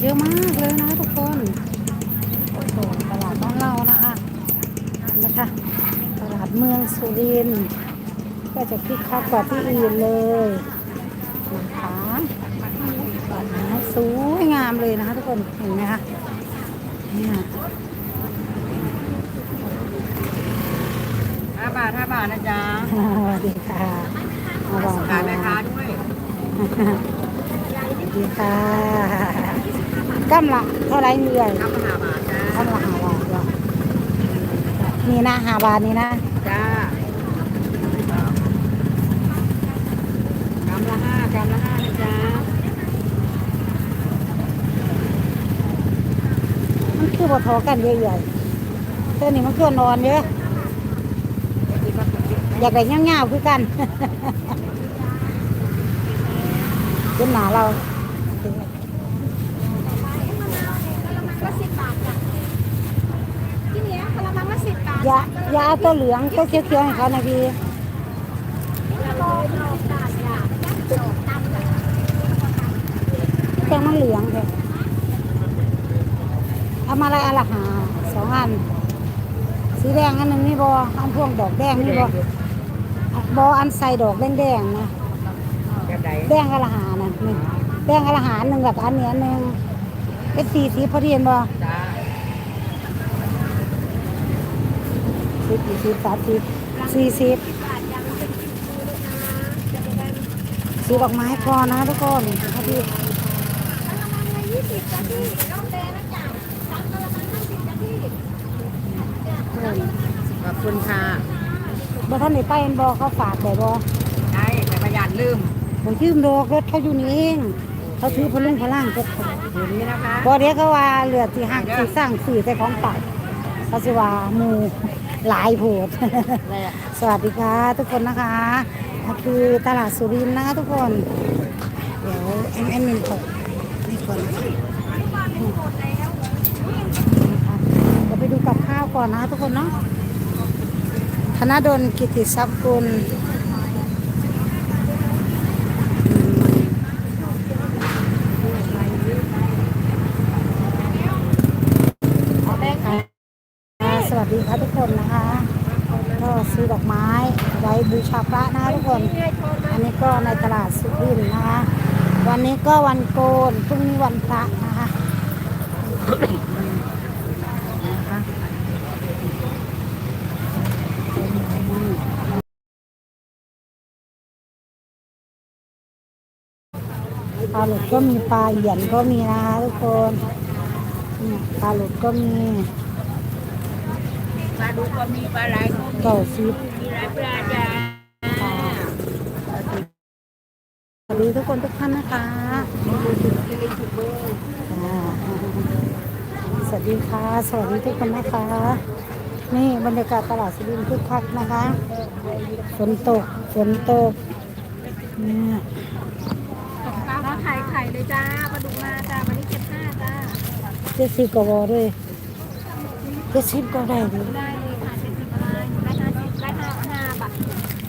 เยอะมากเลยนะทุกคนโอ้โหตลาดบ้านเรานะคะนะคะตลาดเมืองสุรินทร์ก็จะคึกคักกว่าที่อื่นเลยนะคะดอกไม้สวยงามเลยนะคะทุกคนเห็นไหมคะเนี่ยห้าบาทห้าบาทนะจ๊ะสวัสดีค่ะมาบอกขายแม่ค้าด้วย สวัสดีค่ะ กำละเท่าไรเหนื่อยครับห้าบาทจ้ากำละหาบาทจ้ะนี่นะหาบาทนี่นะจ้ากำละห้ากำละห้านะจ๊ะมันคือบ่ทอกันเยอะๆเท่านี้มันคือนอนเยอะอยากได้เงี้ยวๆคือกันเป็นหนาเรา ละสิบบาทจ้ะที่เนี้ยกระมังละสิบบาท อ ย่าอย่าเอาตัวเหลืองตัวเขียวๆให้เขานะพี่โลโลบาทจ้ะโลตำจ้ะแกงมันเหลืองเลยเอามาอะไรอันละหาสองอัน สีแดงอันหนึ่งนี่บออันพวงดอกแดงนี่บอบออันใส่ดอกแดงๆนะแบบไหนแดงอันละหานะหนึ่งแดงอันละหาหนึ่งกับอันเนี้ยหนึ่งเป็นสี่สีพอดีเห็นบอ จ้า สิบสี่สิบสามสิบสี่สิบบาทจ้ะมันเป็นสีฟูลูกนะจะไปได้สีดอกไม้พอนะทุกคนพอดีกระมังละยี่สิบจ้ะพี่น้องแดงนะจ๊ะสามกระมังห้าสิบจ้ะพี่ขอบคุณค่ะบ่ท่านได้ไปเห็นบอเขาฝากได้บอใช่แต่ประหยัดลืมผมชื่อโลกรถเขาอยู่นี่เองเขาซื้อพลุงพลังก็เดี๋ยวนี้นะคะพอเดี๋ยวเขาว่าเหลือที่หักที่สร้างสื่อใส่ของปักเขาสิว่าหมู หลายโพดอะไรอะสวัสดีค่ะทุกคนนะคะก็คือตลาดสุรินทร์นะคะทุกคน เดี๋ยวแอมแอมมินกดนี่ก่อนนะคะเดี๋ยวไปดูกับข้าวก่อนนะทุกคนเนาะธนดลกิติทรัพย์กุลอ่าสวัสดีค่ะทุกคนนะคะ ก็ซื้อดอกไม้ไว้ บูชาพระนะคะทุกคน อันนี้ก็ในตลาดสุรินทร์นะคะ วันนี้ก็วันโกนพรุ่งนี้วันพระนะคะนะคะปลาหลุดก็มีปลาเหยียนก็มีนะคะทุกคนเนี่ยปลาหลุดก็มีปลาดุกก็มีปลาไหลก็มีเก่าซิปมีหลายปลาจ้าส ดีทุกคนทุกท่านนะคะอ่าสวัสดีค่ะ สวัสดีทุกคนนะคะ นี่บรรยากาศตลาดสุรินทร์คึกคักนะคะฝนตกฝนตกเนี่ยมาไข่ไข่เลยจ้ามาดูมาจ้าวันนี้เจ็ดห้าจ้าเจ็ดสิบกว่าด้วยเจ็ดสิบก็ได้ดิได้เลยค่ะเจ็ดสิบอะไรได้ห้าสิบได้ห้าห้าบาท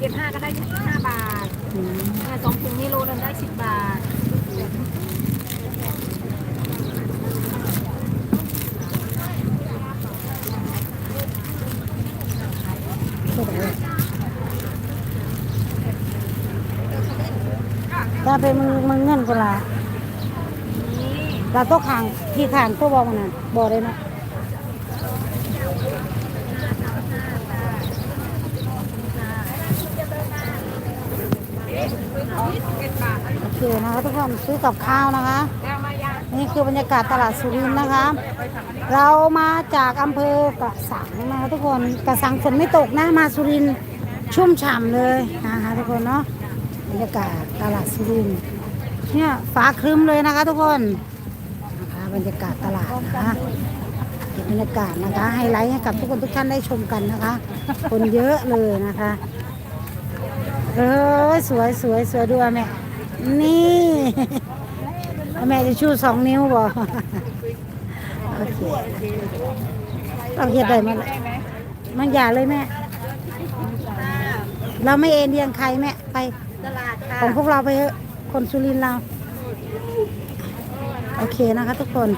เจ็ดห้าก็ได้ห้าบาทอืมอ่าสองถุงนี่โลนึงได้สิบบาทเท่าไหร่ถ้าเป็นมึงมึงเงินก็ละนี่เราต้องขางที่ขางตัวบอกมันน่ะบอกเลยนะ เจ็ดบาท โอเคนะคะทุกคนซื้อกับข้าวนะคะ นี่คือบรรยากาศตลาดสุรินทร์นะคะ เรามาจากอำเภอกระสังนะคะทุกคนกระสังฝนไม่ตกนะมาสุรินทร์ชุ่มฉ่ำเลยนะคะทุกคนเนาะบรรยากาศตลาดสุรินทร์เนี่ยฟ้าครึ้มเลยนะคะ ทุกคนนะคะบรรยากาศตลาดนะคะเก็บบรรยากาศนะคะไฮไลท์ให้กับทุกคนทุกท่านได้ชมกันนะคะ คนเยอะเลยนะคะเออสวยสวยสวยด้วยแม่ นี่แม่จะชูสองนิ้วบ่โอเคต้องเฮ็ดได้มั้ยมันอย่าเลยแม่ เราไม่เอ็นเดียงใครแม่ไปตลาดค่ะของพวกเราไปเถอะคนสุรินทร์เรา โอโอเคนะคะทุกคน